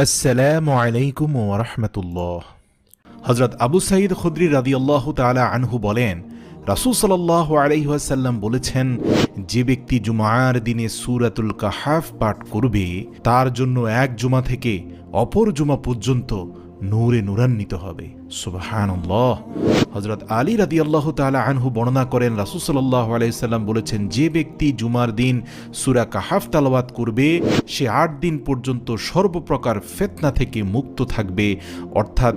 আসসালামু আলাইকুম ওরহমতুল্লাহ হজরত আবু সাইদ খুদ্রি রাদিয়াল্লাহু তাআলা আনহু বলেন, রাসুল সাল্লাহ আলাইহি আসাল্লাম বলেছেন, যে ব্যক্তি জুমার দিনে সুরাতুল কাহাফ পাঠ করবে, তার জন্য এক জুমা থেকে অপর জুমা পর্যন্ত নূরে নূরান্বিত হবে। সুবহানাল্লাহ। হজরত আলী রাদি আল্লাহ তালা আনহু বর্ণনা করেন রাসুসল্লাহ আলাইসাল্লাম বলেছেন, যে ব্যক্তি জুমার দিন সুরা কাহাফ তালাবাত করবে, সে আট দিন পর্যন্ত সর্বপ্রকার ফেতনা থেকে মুক্ত থাকবে। অর্থাৎ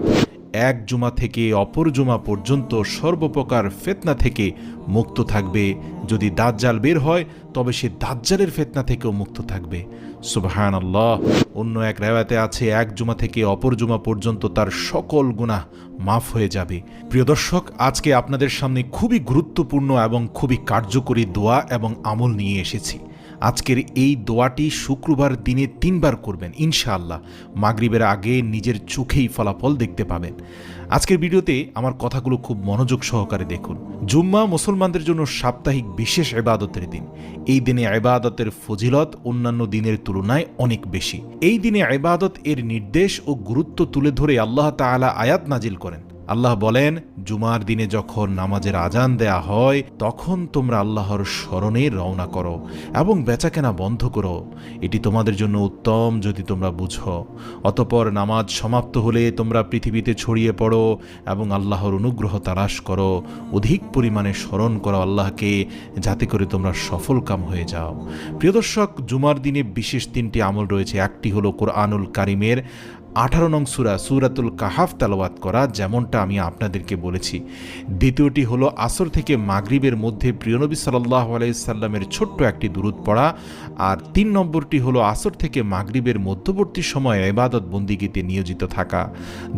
এক জুমা থেকে অপর জুমা পর্যন্ত সর্বপ্রকার ফেতনা থেকে মুক্ত থাকবে। যদি দাজ্জাল বের হয়, তবে সে দাজ্জালের ফেতনা থেকেও মুক্ত থাকবে। সুবাহান আল্লাহ অন্য এক রেওয়াতে আছে, এক জুমা থেকে অপর জুমা পর্যন্ত তার সকল গুনাহ মাফ হয়ে যাবে। প্রিয় দর্শক, আজকে আপনাদের সামনে খুবই গুরুত্বপূর্ণ এবং খুবই কার্যকরী দোয়া এবং আমল নিয়ে এসেছি। আজকের এই দোয়াটি শুক্রবার দিনে তিনবার করবেন, ইনশাআল্লাহ। মাগরিবের আগে নিজের চোখেই ফলাফল দেখতে পাবেন। আজকের ভিডিওতে আমার কথাগুলো খুব মনোযোগ সহকারে দেখুন। জুম্মা মুসলমানদের জন্য সাপ্তাহিক বিশেষ এবাদতের দিন। এই দিনে এবাদতের ফজিলত অন্যান্য দিনের তুলনায় অনেক বেশি। এই দিনে এবাদত এর নির্দেশ ও গুরুত্ব তুলে ধরে আল্লাহ তাআলা আয়াত নাজিল করেন। আল্লাহ বলেন, জুমার দিনে যখন নামাজের আজান দেয়া হয়, তখন তোমরা আল্লাহর স্মরণে রওনা করো এবং বেচাকেনা বন্ধ করো। এটি তোমাদের জন্য উত্তম যদি তোমরা বুঝো। অতপর নামাজ সমাপ্ত হলে তোমরা পৃথিবীতে ছড়িয়ে পড়ো এবং আল্লাহর অনুগ্রহ তালাশ করো। অধিক পরিমাণে স্মরণ করো আল্লাহকে, যাতে করে তোমরা সফল কাম হয়ে যাও। প্রিয় দর্শক, জুমার দিনে বিশেষ তিনটি আমল রয়েছে। একটি হলো কোরআনুল কারিমের আঠারো নং সুরা সুরাতুল কাহাফ তালাবাত করা যেমনটা আমি আপনাদেরকে বলেছি। দ্বিতীয়টি হলো আসর থেকে মাগরিবের মধ্যে প্রিয়নবী সাল্লাহ আলাইসাল্লামের ছোট্ট একটি দূরত পড়া। আর তিন নম্বরটি হলো আসর থেকে মাগরিবের মধ্যবর্তী সময়ে এবাদত বন্দিগিতে নিয়োজিত থাকা।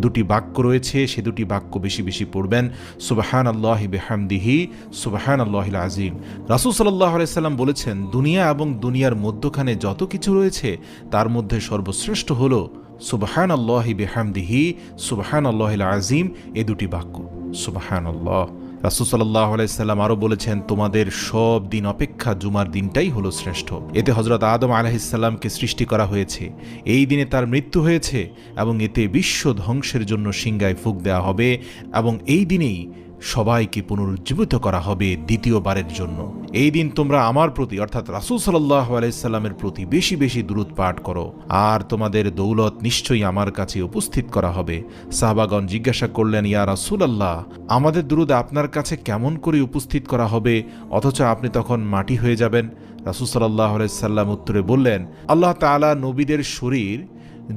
দুটি বাক্য রয়েছে, সে দুটি বাক্য বেশি বেশি পড়বেন। সুবাহান আল্লাহ বেহামদিহি সুবাহান আল্লাহিল আজিম রাসুল সাল্লাহ আলাইসাল্লাম বলেছেন, দুনিয়া এবং দুনিয়ার মধ্যখানে যত কিছু রয়েছে, তার মধ্যে সর্বশ্রেষ্ঠ হলো সুবাহান আল্লাহি বেহামদিহি সুবাহান আল্লাহিল আজিম, এ দুটি বাক্য। সুবাহান আল্লাহ রাসুসাল্লাহ আলাইসাল্লাম আরও বলেছেন, তোমাদের সব দিন অপেক্ষা জুমার দিনটাই হলো শ্রেষ্ঠ। এতে হজরত আদম আলাহিসাল্লামকে সৃষ্টি করা হয়েছে। এই দিনে তার মৃত্যু হয়েছে এবং এতে বিশ্ব ধ্বংসের জন্য সিংগায় ফুক দেওয়া হবে এবং এই দিনেই সবাইকে পুনরুজ্জীবিত করা হবে দ্বিতীয়বারের জন্য। এই দিন তোমরা আমার প্রতি, অর্থাৎ রাসুল সাল্লাহ আলাইসাল্লামের প্রতি বেশি বেশি দূরত পাঠ করো। আর তোমাদের দৌলত নিশ্চয়ই আমার কাছে উপস্থিত করা হবে। সাহবাগণ জিজ্ঞাসা করলেন, ইয়া রাসুল আল্লাহ আমাদের দুরুদ আপনার কাছে কেমন করে উপস্থিত করা হবে? অথচ আপনি তখন মাটি হয়ে যাবেন। রাসুল সাল্লাহ আলাইসাল্লাম উত্তরে বললেন, আল্লাহ তালা নবীদের শরীর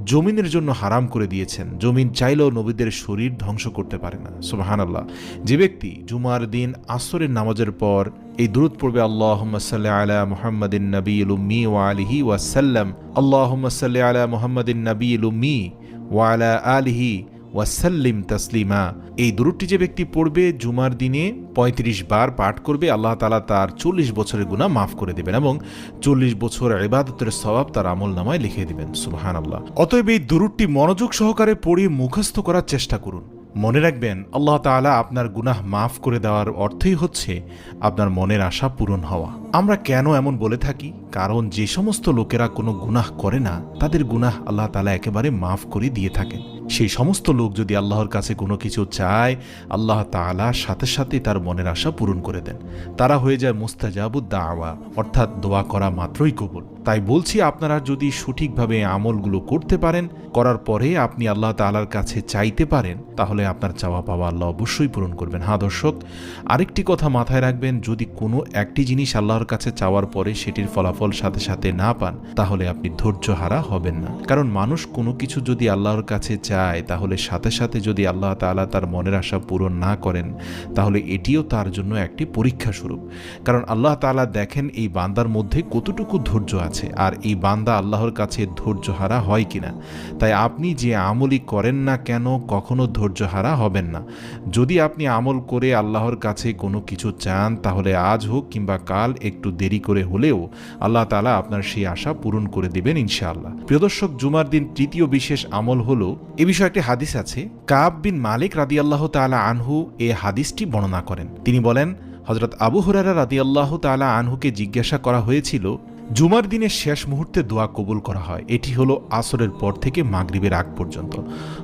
জমিনের জন্য হারাম করে দিয়েছেন। জমিন চাইলেও নবীদের শরীর ধ্বংস করতে পারে না। সুবাহান আল্লাহ যে ব্যক্তি জুমার দিন আসরের নামাজের পর এই দূরত পড়বে আল্লাহ সাল্লাহ আলা মোহাম্মদিন নবী মি ওয়া আলিহি ওয়াসাল্লাম। আল্লাহ সাল্লাহ আলা মোহাম্মদিন নবী উম্মি ওয়া আলা আলিহি ওয়াসাল্লিম তাসলিমা। এই দুরুটি যে ব্যক্তি পড়বে জুমার দিনে ৩৫ বার পাঠ করবে, আল্লাহ তালা তার চল্লিশ বছরের গুণা মাফ করে দেবেন এবং চল্লিশ বছর ইবাদতের স্বভাব তার আমল নামায় লিখে দেবেন। সুবাহান আল্লাহ অতএব এই দুরুটি মনোযোগ সহকারে পড়ে মুখস্থ করার চেষ্টা করুন। মনে রাখবেন, আল্লাহ তাআলা আপনার গুনাহ মাফ করে দেওয়ার অর্থই হচ্ছে আপনার মনের আশা পূরণ হওয়া। আমরা কেন এমন বলে থাকি? কারণ যে সমস্ত লোকেরা কোনো গুনাহ করে না, তাদের গুনাহ আল্লাহ তালা একেবারে মাফ করে দিয়ে থাকেন। সেই সমস্ত লোক যদি আল্লাহর কাছে কোনো কিছু চায়, আল্লাহ তালা সাথে সাথে তার মনের আশা পূরণ করে দেন। তারা হয়ে যায় মুস্তাজাবুদ দাওয়া, অর্থাৎ দোয়া করা মাত্রই কবুল। তাই বলছি আপনারা যদি সঠিকভাবে আমলগুলো করতে পারেন, করার পরে আপনি আল্লাহ তাআলার কাছে চাইতে পারেন, তাহলে আপনার চাওয়া পাওয়া আল্লাহ অবশ্যই পূরণ করবেন। হ্যাঁ দর্শক, আরেকটি কথা মাথায় রাখবেন, যদি কোনো একটি জিনিস আল্লাহর কাছে চাওয়ার পরে সেটির ফলাফল সাথে সাথে না পান, তাহলে আপনি ধৈর্য হারা হবেন না। কারণ মানুষ কোনো কিছু যদি আল্লাহর কাছে চায়, তাহলে সাথে সাথে যদি আল্লাহ তাআলা তার মনের আশা পূরণ না করেন, তাহলে এটিও তার জন্য একটি পরীক্ষা স্বরূপ। কারণ আল্লাহ তাআলা দেখেন এই বান্দার মধ্যে কতটুকু ধৈর্য আছে। আর এই বান্দা আল্লাহর কাছে ধৈর্য হারা হয় কিনা তাই আপনি যে আমলই করেন না কেন, কখনো ধৈর্য হারা হবেন না। যদি আপনি আমল করে আল্লাহর কাছে কোনো কিছু চান, তাহলে আজ হোক কিংবা কাল, একটু দেরি করে হলেও আল্লাহ তালা আপনার সেই আশা পূরণ করে দেবেন ইনশাআল্লাহ। প্রিয় দর্শক, জুমার দিন তৃতীয় বিশেষ আমল হলো, এ বিষয়ে একটি হাদিস আছে। কাব বিন মালিক রাদি আল্লাহ তালা আনহু এ হাদিসটি বর্ণনা করেন। তিনি বলেন হজরত আবু হুরারা রাদি আল্লাহ তালা আনহুকে জিজ্ঞাসা করা হয়েছিল জুমার দিনের শেষ মুহূর্তে দোয়া কবুল করা হয়। এটি হলো আসরের পর থেকে মাগরিবের আগ পর্যন্ত।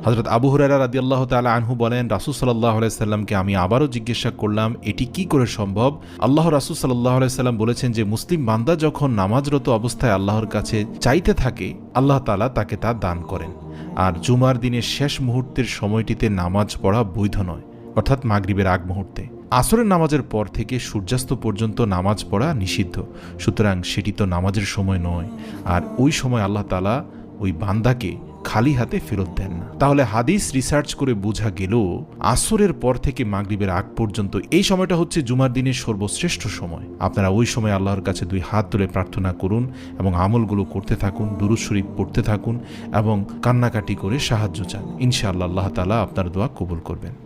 হজরত আবু হুরারা রাদি আল্লাহ তালা আনহু বলেন, রাসুল সাল্লাহ সাল্লামকে আমি আবারও জিজ্ঞাসা করলাম, এটি কি করে সম্ভব? আল্লাহ রাসুল সাল্লাহ সাল্লাম বলেছেন যে, মুসলিম বান্দা যখন নামাজরত অবস্থায় আল্লাহর কাছে চাইতে থাকে, আল্লাহ তালা তাকে তা দান করেন। আর জুমার দিনের শেষ মুহূর্তের সময়টিতে নামাজ পড়া বৈধ নয়, অর্থাৎ মাগরিবের আগ মুহূর্তে। আসরের নামাজের পর থেকে সূর্যাস্ত পর্যন্ত নামাজ পড়া নিষিদ্ধ। সুতরাং সেটি তো নামাজের সময় নয়। আর ওই সময় আল্লাহ তালা ওই বান্দাকে খালি হাতে ফেরত দেন না। তাহলে হাদিস রিসার্চ করে বোঝা গেল, আসরের পর থেকে মাগরিবের আগ পর্যন্ত এই সময়টা হচ্ছে জুমার দিনের সর্বশ্রেষ্ঠ সময়। আপনারা ওই সময় আল্লাহর কাছে দুই হাত তুলে প্রার্থনা করুন এবং আমলগুলো করতে থাকুন, দুরুদ শরীফ পড়তে থাকুন এবং কান্নাকাটি করে সাহায্য চান। ইনশাআল্লাহ আল্লাহ তালা আপনার দোয়া কবুল করবেন।